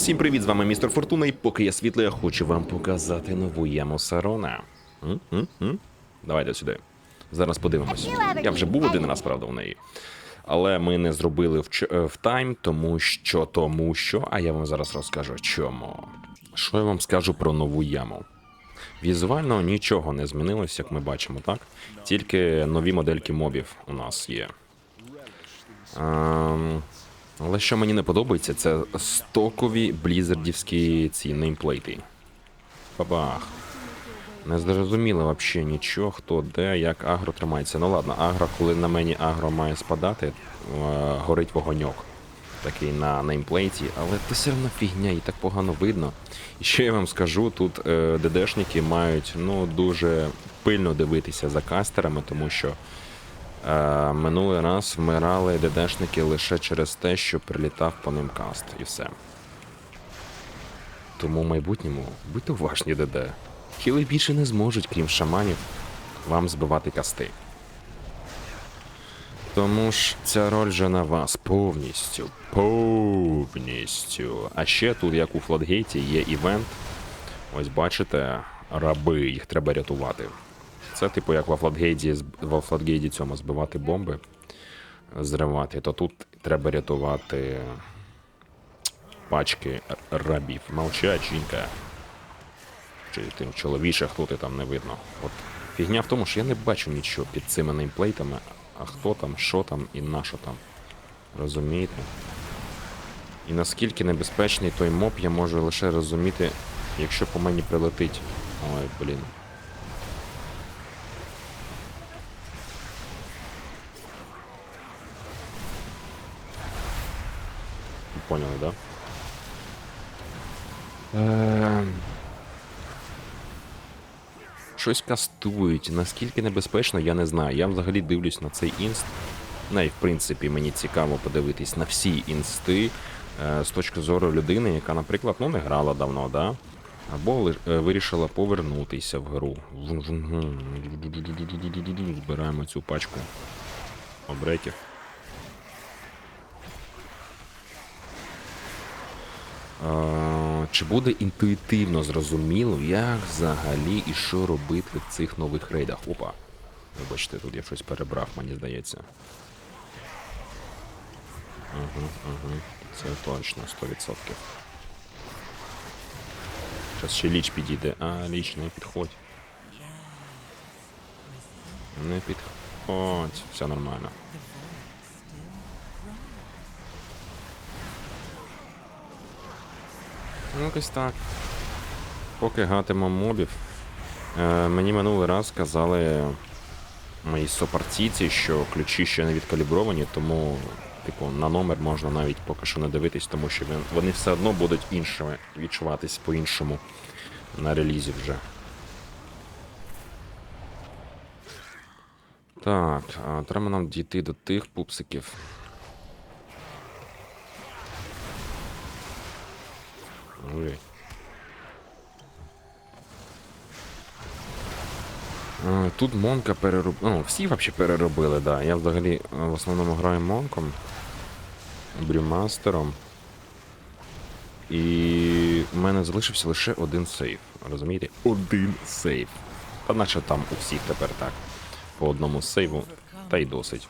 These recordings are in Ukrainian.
Всім привіт, з вами містер Фортуна, і поки я світло, я хочу вам показати нову яму Сарона. М? М? М? Давайте сюди. Зараз подивимось. Я вже був один раз, правда, в неї. Але ми не зробили в, е, в тайм, тому що, тому що. А я вам зараз розкажу чому. Що я вам скажу про нову яму? Візуально нічого не змінилось, як ми бачимо, так? Тільки нові модельки мобів у нас є. Ем, але що мені не подобається, це стокові блізардівські ці неймплейти. Бабах. Не зрозуміло взагалі нічого, хто де, як агро тримається. Ну ладно, агро, коли на мені агро має спадати, е, горить вогоньок. Такий на неймплейті, але це все одно фігня, і так погано видно. І ще я вам скажу, тут е, ДДшники мають ну, дуже пильно дивитися за кастерами, тому що минулий раз вмирали ДДшники лише через те, що прилітав по ним каст, і все. Тому в майбутньому будьте уважні, ДД. Хіли більше не зможуть, крім шаманів, вам збивати касти. Тому ж ця роль вже на вас повністю. Повністю. А ще тут, як у Флотгейті, є івент. Ось бачите, раби, їх треба рятувати. Це типу як во Флатгейді, цьому збивати бомби, зривати, то тут треба рятувати пачки рабів. Мовчать, жінка. Чи тим чоловіче, хто ти там не видно. От фігня в тому, що я не бачу нічого під цими неймплейтами, а хто там, що там і на що там. Розумієте? І наскільки небезпечний той моб, я можу лише розуміти, якщо по мені прилетить. Ой, блін. Поняли, да? Е... Щось кастують. Наскільки небезпечно, я не знаю. Я взагалі дивлюсь на цей інст. Ну і в принципі мені цікаво подивитись на всі інсти е, з точки зору людини, яка, наприклад, ну не грала давно, да? Або е, вирішила повернутися в гру. Збираємо цю пачку обреків. Чи буде інтуїтивно зрозуміло, як взагалі і що робити в цих нових рейдах? Опа. Вибачте, тут я щось перебрав, мені здається. Угу, угу. Це точно, 100%. Зараз ще ліч підійде. А, ліч не підходь. Не підходь. Все нормально. Ну, якось так. Поки гатимо мобів. Е, мені минулий раз казали мої сопартійці, що ключі ще не відкалібровані, тому, типу, на номер можна навіть поки що не дивитись, тому що вони все одно будуть іншими відчуватись по-іншому на релізі вже. Так, треба нам дійти до тих пупсиків. Е, Тут Монка перероб... Ну, всі взагалі переробили, да. Я взагалі е, в основному граю Монком, Брюмастером. І в мене залишився лише один сейф. Розумієте? Один сейф. Та наче там у всіх тепер так. По одному сейву, та й досить.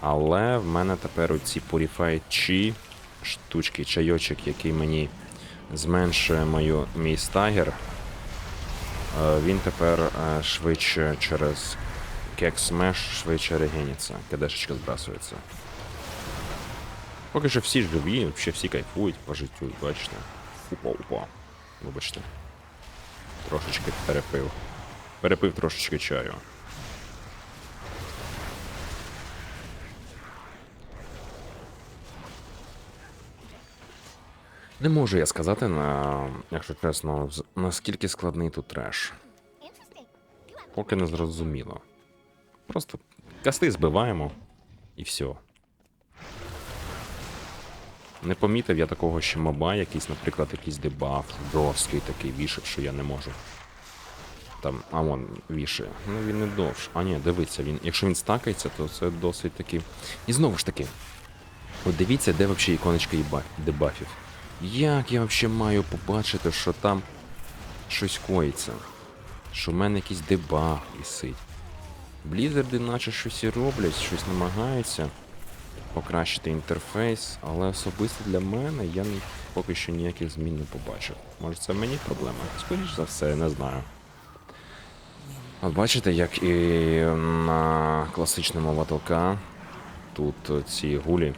Але в мене тепер оці Purified Chi штучки, чайочок, який мені зменшує мою, мій стагер. Е, Він тепер е, швидше через кек смеш швидше регеніться, кадешечка збрасується. Поки що всі живі, взагалі всі кайфують по життю, бачите. Упа, упа. Вибачте. Трошечки перепив. Перепив трошечки чаю. Не можу я сказати, на, якщо чесно, наскільки складний тут треш. Поки не зрозуміло. Просто касти збиваємо і все. Не помітив я такого ще моба, якийсь, наприклад, якийсь дебаф, жорсткий такий вішать, що я не можу. Там, а вон вішає. Ну він не довш. А ні, дивиться, він. Якщо він стакається, то це досить таки. І знову ж таки, от дивіться, де взагалі іконочка дебафів. Як я взагалі маю побачити, що там щось коїться? Що в мене якийсь дебаг висить. Блізарди наче щось і роблять, щось намагаються покращити інтерфейс, але особисто для мене я поки що ніяких змін не побачив. Може це мені проблема? Скоріш за все, не знаю. От бачите, як і на класичному Ваталка тут ці гулі.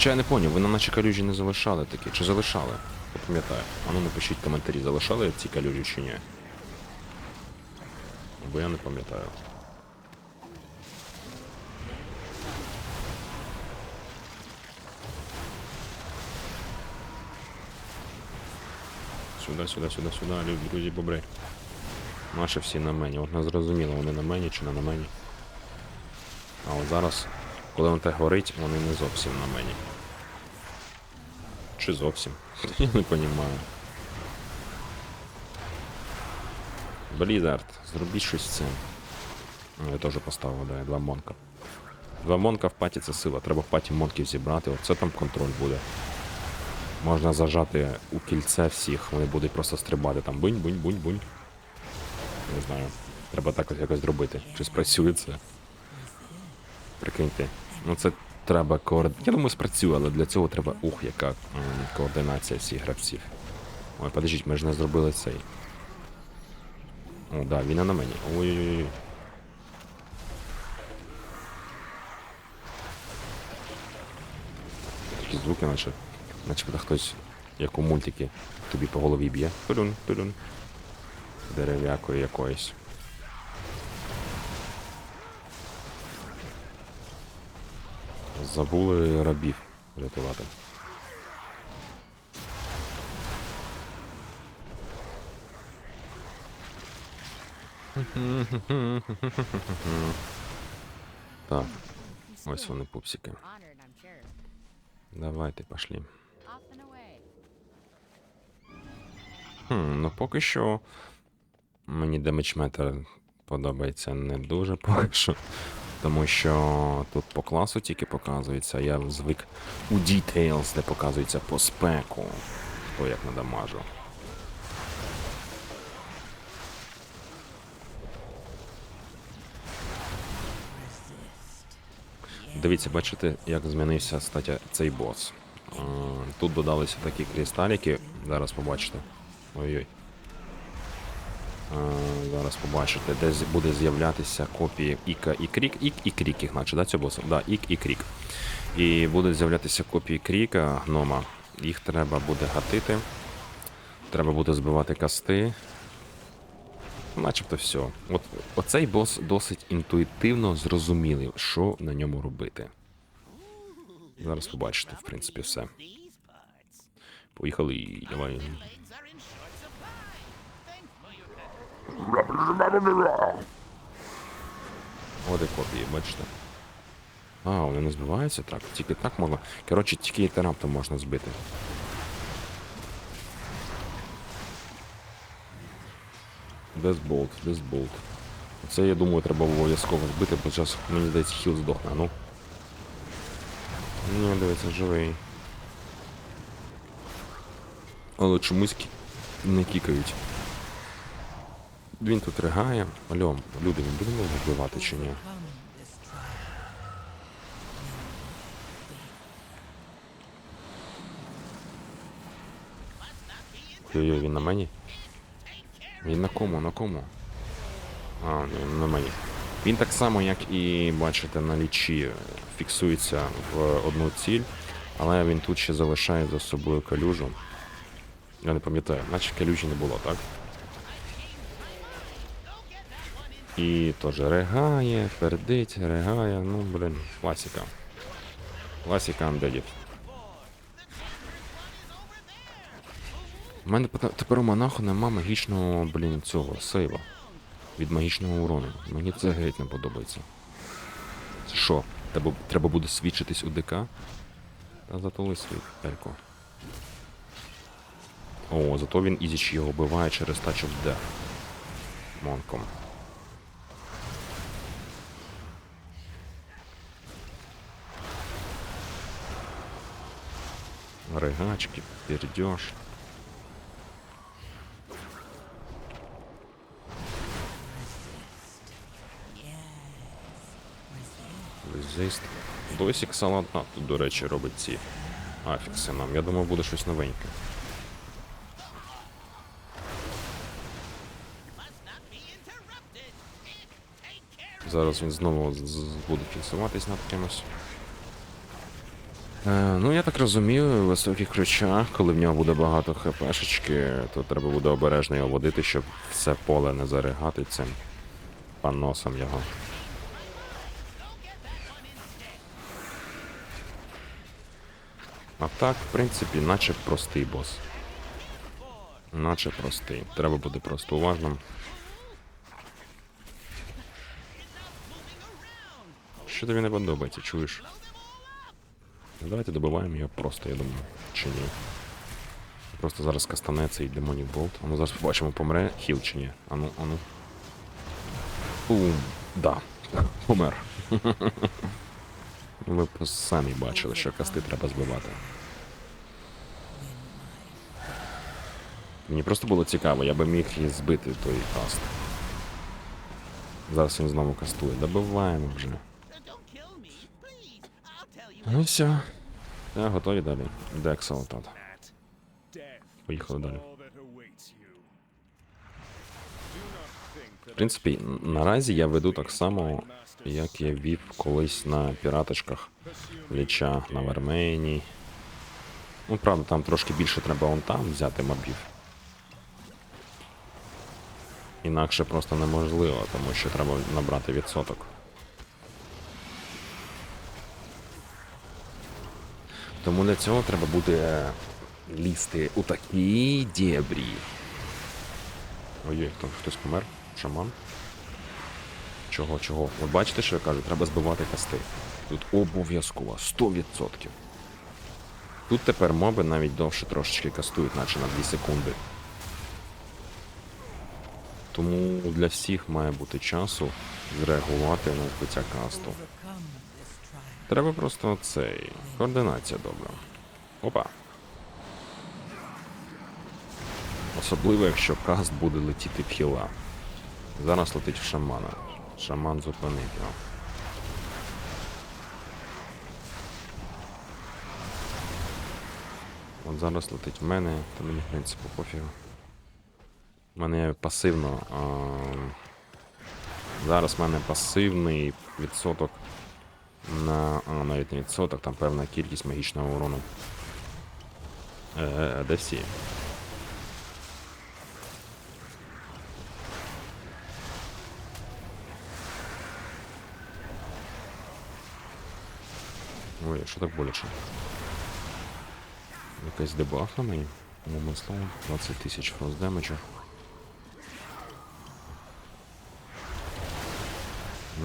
Хоча я не поняв, ви на наші калюжі не залишали такі, чи залишали? Я пам'ятаю. А ну напишіть коментарі, залишали ці калюжі чи ні. Бо я не пам'ятаю. Сюди, сюди, сюди, сюди, друзі, бобри. Наші всі на мені. От не зрозуміло, вони на мені чи не на мені. А от зараз, коли воно так горить, вони не зовсім на мені. Чи зовсім? Я не розумію. Блізард, зробіть щось з цим. Ну, Я теж поставив, да, два монка. Два монка в паті це сила. Треба в паті монків зібрати. Оце там контроль буде. Можна зажати у кільце всіх, вони будуть просто стрибати там бунь, бунь, бунь, бунь. Не знаю. Треба так ось якось зробити. Чи спрацює це? Прикиньте. Ну це треба координація. Я думаю, спрацює, але для цього треба ух, яка координація всіх гравців. Ой, подождіть, ми ж не зробили цей. О, да, він і на мені. Ой-ой-ой. Такі звуки, наче. Начебто хтось, як у мультики, тобі по голові б'є. Пирун, пирун. Дерев'якою якоюсь. Забули рабів рятувати. Так, ось вони пупсики. Давайте and. Хм, ну поки що мені демеджметр подобається не дуже поки що. Тому що тут по класу тільки показується, я звик у Details, де показується по спеку, хто як надамажу. Дивіться, бачите, як змінився стаття цей бос. Е, Тут додалися такі кристаліки, зараз побачите. Ой-ой. Е, Зараз побачите, де буде з'являтися копії Іка і Крік. Ік і Крік їх наче, да, цього боса? Да, Ік і Крік. І будуть з'являтися копії Кріка, гнома. Їх треба буде гатити. Треба буде збивати касти. Начебто все. От оцей бос досить інтуїтивно зрозумілий, що на ньому робити. Зараз побачите, в принципі, все. Поїхали, давай. Оде копії, бачите. А, вони не збиваються так. Тільки так можна. Коротше, тільки інтераптом можна збити. Дезболт, дезболт. Це, я думаю, треба обов'язково збити, бо зараз, мені здається, хіл здохне, ну. Ні, дивиться, живий. Але чомусь не кікають. Він тут ригає. Алло, люди, ми будемо вбивати чи ні? Ой-ой, він на мені? Він на кому, на кому? А, ні, на мені. Він так само, як і бачите, на лічі фіксується в одну ціль, але він тут ще залишає за собою калюжу. Я не пам'ятаю, наче калюжі не було, так? І теж ригає, пердить, ригає, ну, блин, класика. Класика андедів. У мене тепер у монаху нема магічного, блін, цього сейва. Від магічного урону. Мені це геть не подобається. Це що? Треба, треба буде свідчитись у ДК? Та затули світ, Елько. О, зато він ізіч його вбиває через of Death. Монком. Ригачки, пердеж. Резист. Досік салатна тут, до речі, робить ці афікси нам. Я думав, буде щось новеньке. Зараз він знову буде фіксуватись над кимось. Е, ну, я так розумію, високий ключа, коли в нього буде багато хпшечки, то треба буде обережно його водити, щоб все поле не заригати цим паносом його. А так, в принципі, наче простий бос. Наче простий. Треба бути просто уважним. Що тобі не подобається, чуєш? Давайте добиваємо його просто, я думаю. Чи ні. Просто зараз кастане цей демонік болт. А ну зараз побачимо, помре хіл чи ні. Ану, ану. Бум. Да. Помер. Ви самі бачили, що касти треба збивати. Мені просто було цікаво, я би міг і збити той каст. Зараз він знову кастує. Добиваємо вже. Ну все. Я готові далі. Дексел тут. Поїхали далі. В принципі, наразі я веду так само, як я вів колись на піраточках Ліча на Вермені. Ну, правда, там трошки більше треба он там взяти мобів. Інакше просто неможливо, тому що треба набрати відсоток. Тому для цього треба буде лізти у такі дєбрі. Ой, хто хтось помер? Шаман? Чого, чого? Ви бачите, що я кажу? Треба збивати касти. Тут обов'язково 100%. Тут тепер моби навіть довше трошечки кастують, наче на 2 секунди. Тому для всіх має бути часу зреагувати на відбиття касту. Треба просто цей. Координація добра. Опа. Особливо, якщо каст буде летіти в хіла. Зараз летить в шамана. Шаман зупинить його. От зараз летить в мене, то мені в принципі пофігу. У мене пасивно. А... Зараз в мене пасивний відсоток на. А, навіть не відсоток, там певна кількість магічного урону. Е, е, е, де всі? Ой, що так боляче? Якась дебаф на мені? Момент 20 тисяч фрост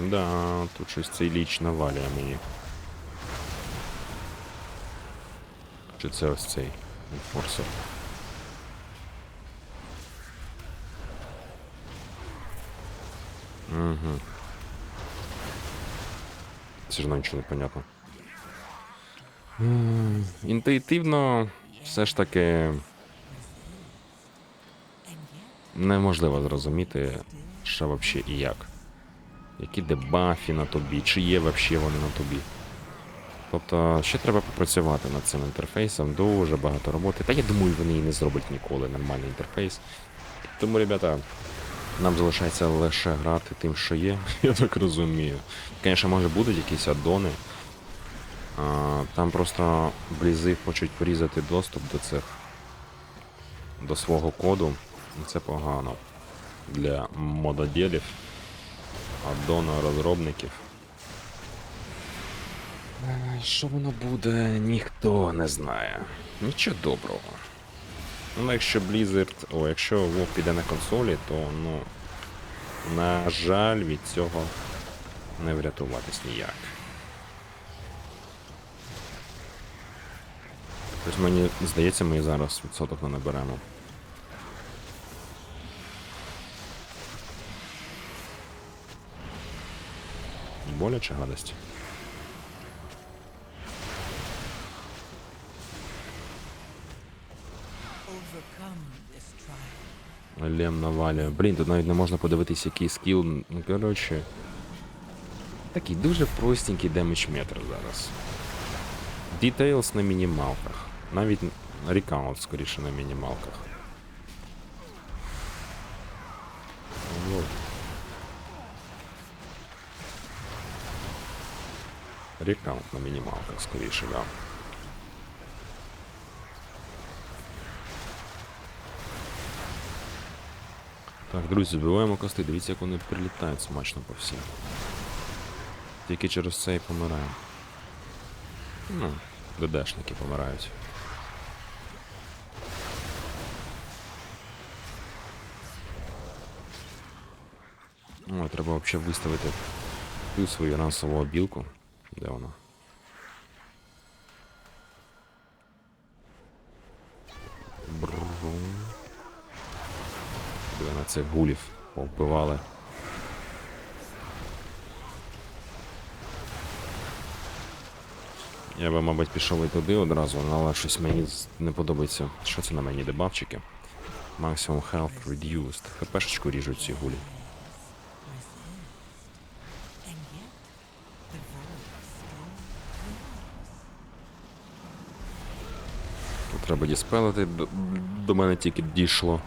Да, тут щось цей ліч навалює мені. Чи це ось цей форсер? Угу. Все одно нічого не понятно. Інтуїтивно, все ж таки неможливо зрозуміти, що взагалі і як. Які дебафі на тобі, чи є взагалі вони на тобі. Тобто, ще треба попрацювати над цим інтерфейсом, дуже багато роботи. Та я думаю, вони і не зроблять ніколи нормальний інтерфейс. Тому, ребята, нам залишається лише грати тим, що є, я так розумію. Звісно, може будуть якісь аддони. Там просто блізи хочуть порізати доступ до цих до свого коду. Це погано для мододілів, аддона розробників. Е, Що воно буде, ніхто не знає. Нічого доброго. Ну, якщо Blizzard, о, якщо WoW піде на консолі, то ну. На жаль, від цього не врятуватись ніяк. Тобто мені здається, ми зараз відсоток не наберемо. Боляче гадость. Лем навалює. Блін, тут навіть не можна подивитись, який скіл. Ну, коротше. Такий дуже простенький демедж метр зараз. Details на мінімалках. Навіть рекаунт скоріше на мінімалках. Вот. Рекаунт на мінімалках, скоріше, да. Так, друзі, збиваємо кости, дивіться, як вони прилітають смачно по всім. Тільки через це і помираємо. Ну, ДДшники помирають. О, треба взагалі виставити ту свою рансову обілку. Де вона? Бррррум. Диви на цих гулів повбивали. Я би, мабуть, пішов і туди одразу, але щось мені не подобається. Що це на мені дебафчики? Maximum health reduced. ХПшечку ріжуть ці гулі. Треба діспелити, до, мене тільки дійшло.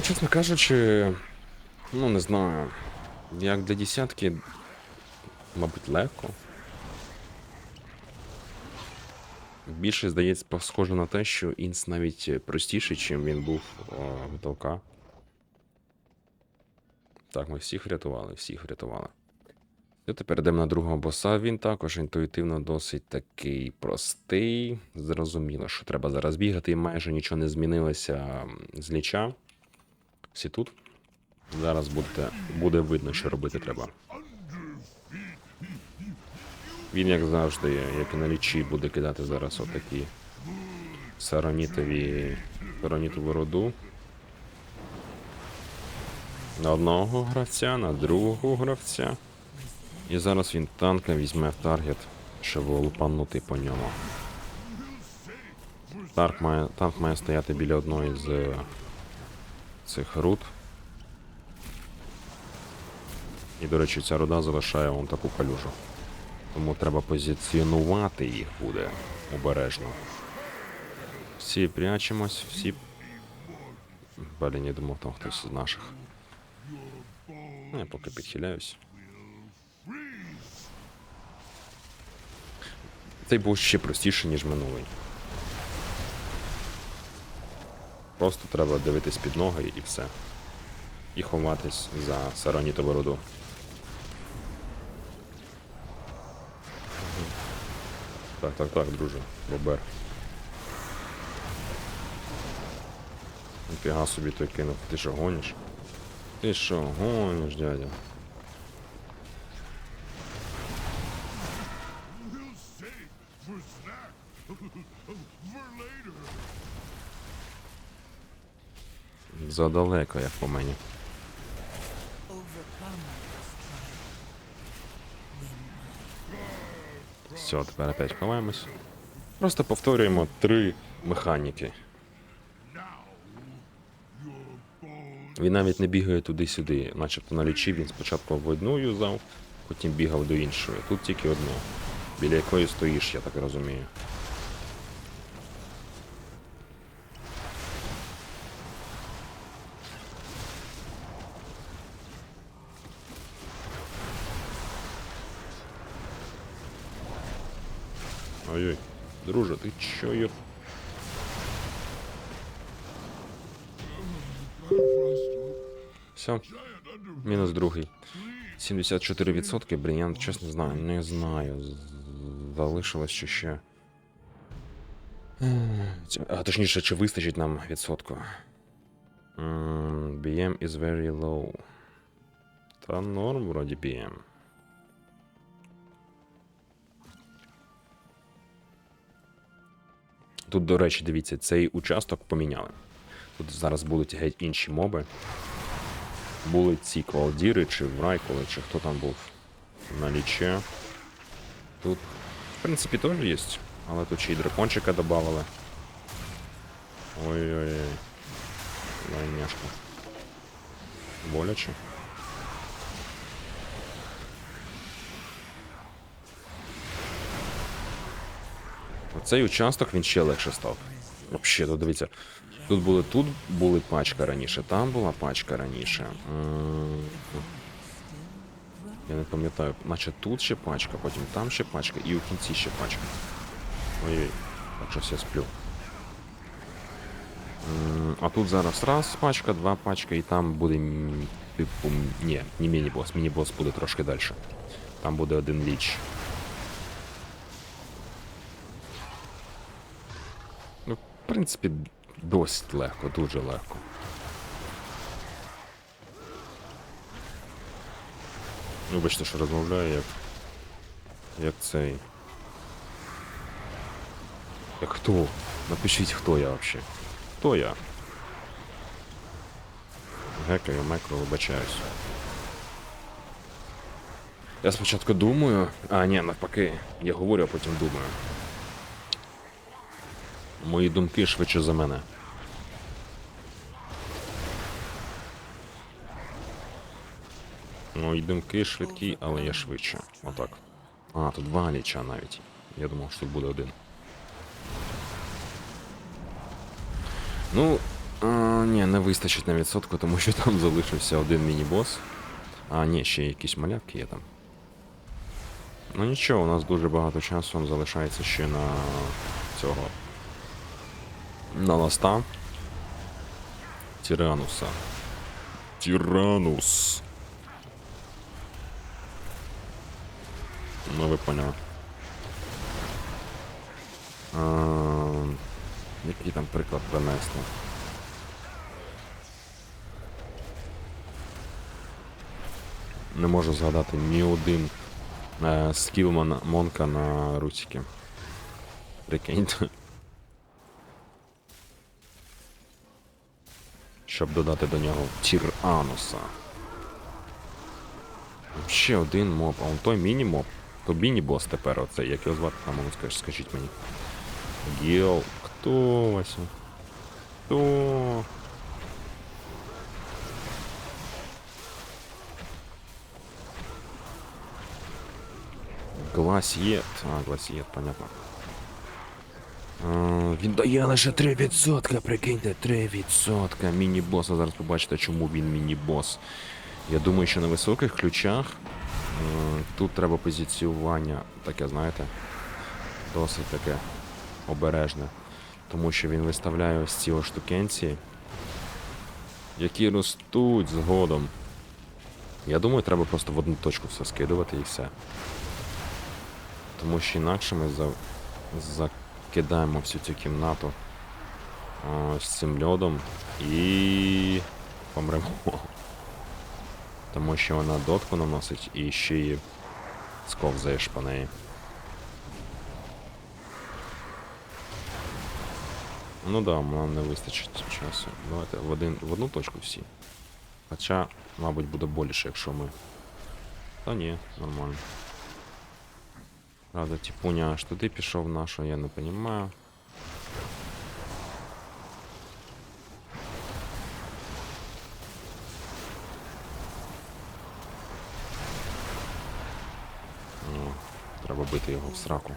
Ну, чесно кажучи, ну не знаю. Як для десятки, мабуть, легко. Більше, здається, схоже на те, що інс навіть простіший, чим він був о, в ТЛК. Так, ми всіх врятували, всіх врятували. І тепер йдемо на другого боса. Він також інтуїтивно досить такий простий. Зрозуміло, що треба зараз бігати, і майже нічого не змінилося з ліча. Всі тут. Зараз буде, буде видно, що робити треба. Він, як завжди, як і на лічі, буде кидати зараз отакі саронітові саронітову роду. На одного гравця, на другого гравця. І зараз він танка візьме в таргет, щоб лупанути по ньому. Танк має, танк має стояти біля одної з цих руд. І, до речі, ця руда залишає вон таку калюжу. Тому треба позиціонувати їх буде обережно. Всі прячемось, всі. Блін, я думав, там хтось з наших. Ну, я поки підхиляюсь. Цей був ще простіший, ніж минулий. Просто треба дивитись під ноги і все. І ховатись за саронітову руду. Так, так, так, друже, Бобер. Фіга собі той кинув. Ти що гониш? Ти що гониш, дядя? Задалеко, як по мені. Все, тепер опять ховаємось. Просто повторюємо три механіки. Він навіть не бігає туди-сюди, начебто на лічі він спочатку в одну юзав, потім бігав до іншої. Тут тільки одну, біля якої стоїш, я так розумію. Ой-ой, друже, ти чо йоп? Все, мінус другий. 74%, блін, я чесно знаю, не знаю. Залишилось чи ще. А точніше, чи вистачить нам відсотку? М, BM is very low. Та норм, вроді BM. Тут, до речі, дивіться, цей участок поміняли. Тут зараз будуть геть інші моби. Були ці квалдіри, чи врайколи, чи хто там був на ліче. Тут, в принципі, теж є, але тут ще й дракончика додавали. Ой-ой-ой. Лайняшка. Боляче. Оцей участок він ще легше став. Вообще, тут дивіться. Тут були тут були пачка раніше, там була пачка раніше. Я не пам'ятаю, наче тут ще пачка, потім там ще пачка і у кінці ще пачка. Ой-ой, так щось я сплю. А тут зараз раз пачка, два пачка, і там буде типу. Ні, не міні-бос. Міні-бос буде трошки далі. Там буде один ліч. Ну, в принципі, досить легко, дуже легко. Вибачте, що розмовляю як. Як цей. Як хто? Напишіть, хто я вообще. Хто я? Гекаю, мекро, вибачаюсь. Я спочатку думаю. А, ні, навпаки, я говорю, а потім думаю. Мої думки швидше за мене. Мої думки швидкі, але я швидше. Отак. А, тут два ліча навіть. Я думав, що тут буде один. Ну, а, ні, не вистачить на відсотку, тому що там залишився один міні-бос. А, ні, ще якісь малявки є там. Ну нічого, у нас дуже багато часу залишається ще на цього. На ласта. Тирануса. Тиранус. Ну, ви поняли. А, який там приклад принесли? Не можу згадати ні один е, скіл Монка на Русіки. Прикиньте. Щоб додати до нього Тірануса. Ще один моб, а он той міні-моб. То міні-бос тепер оцей, як його звати, там скажеш, скажіть мені. Гіл. Хто Вася? Хто? Гласієт. А, гласієт, понятно. А, він дає лише 3%, прикиньте, 3%. Міні-бос, а зараз побачите, чому він міні-бос. Я думаю, що на високих ключах е, тут треба позиціювання, таке, знаєте, досить таке обережне. Тому що він виставляє ось ці штукенці, які ростуть згодом. Я думаю, треба просто в одну точку все скидувати і все. Тому що інакше ми за... закидаємо всю цю кімнату з цим льодом і помремо. Тому що вона дотку наносить і ще й сковзаєш по неї. Ну да, нам не вистачить часу. Давайте в, один, в одну точку всі. Хоча, мабуть, буде боліше, якщо ми. Та ні, нормально. Правда, типуня аж туди пішов нашу, я не розумію. Треба бити його в сраку.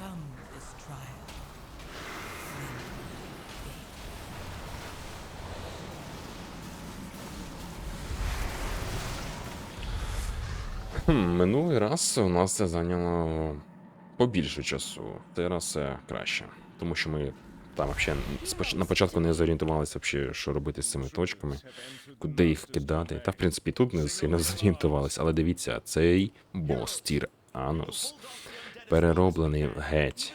Минулий раз у нас це зайняло побільше часу. Раз це краще. Тому що ми Там споч- на початку не зорієнтувалися, вообще, що робити з цими точками, куди їх кидати. Та в принципі тут не сильно зорієнтувалися, але дивіться, цей бос тір Анус перероблений геть.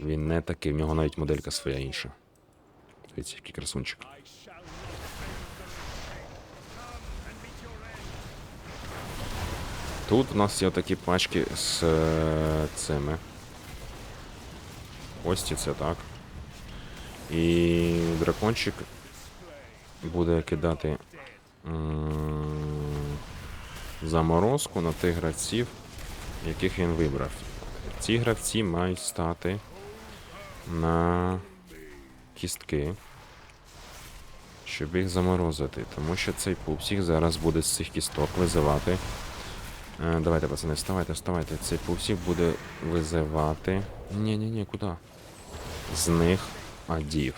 Він не такий, в нього навіть моделька своя інша. Дивіться, який красунчик. Тут у нас є такі пачки з е, цими. Кості це так. І дракончик буде кидати заморозку на тих гравців, яких він вибрав. Ці гравці мають стати на кістки, щоб їх заморозити, тому що цей пупсик зараз буде з цих кісток визивати. Е, давайте, пацани, вставайте, вставайте. Цей пупсик буде визивати. Ні-ні-ні, куди? З них адів.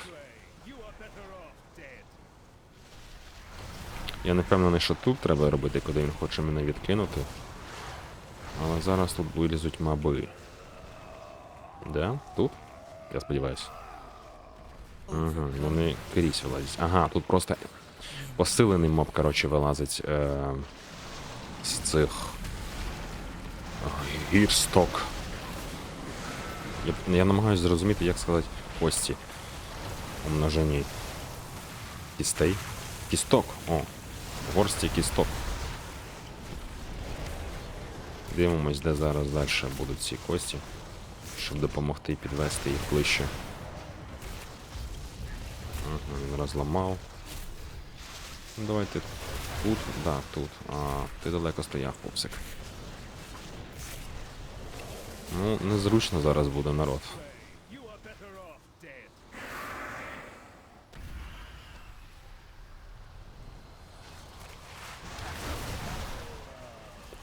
Я не впевнений, що тут треба робити, коли він хоче мене відкинути. Але зараз тут вилізуть маби. Да? Тут? Я сподіваюся. Угу, вони крізь вилазять. Ага, тут просто посилений моб, коротше, вилазить е- з цих гірсток. Я, я намагаюся зрозуміти, як сказати кості. У множині кістей. Кісток. О. Горсті кісток. Дивимось, де зараз далі будуть ці кості, щоб допомогти підвести їх ближче. Ага, він розламав. Давайте тут, да, тут. А, ти далеко стояв, попсик. Ну, незручно зараз буде народ.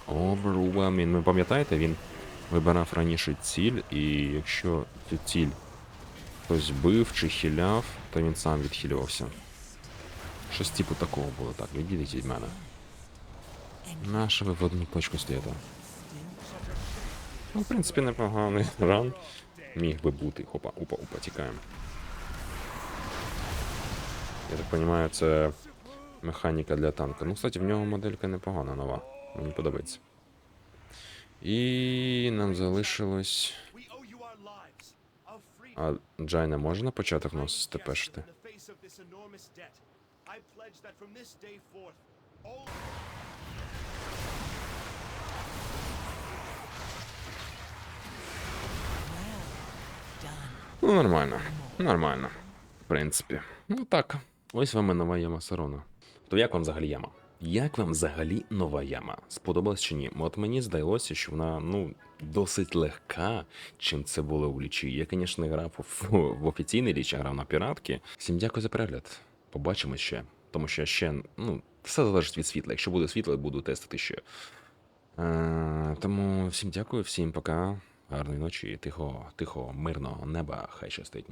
Overwhelming. Ви пам'ятаєте, він вибирав раніше ціль, і якщо цю ціль хтось бив чи хиляв, то він сам відхилювався. Щось типу такого було. Так, відійдіть від мене. Наша ви в одну точку стоїте. Ну, в принципі, непоганий ран. Міг би бути. Хопа, опа, опа, тікаємо. Я так розумію, це механіка для танка. Ну, кстати, в нього моделька непогана нова. Мені подобається. І нам залишилось. А Джайна можна початок нас тепешити? Ну, нормально. Нормально. В принципі. Ну так. Ось вам нова яма Сарона. То як вам взагалі яма? Як вам взагалі нова яма? Сподобалась чи ні? От мені здалося, що вона ну досить легка, чим це було в лічі. Я, звісно, грав в, в офіційний річ, а грав на піратки. Всім дякую за перегляд. Побачимо ще. Тому що ще, ну, все залежить від світла. Якщо буде світло, буду тестити ще. Е, тому всім дякую, всім пока. Гарної ночі, тихо, тихо, мирного неба. Хай щастить.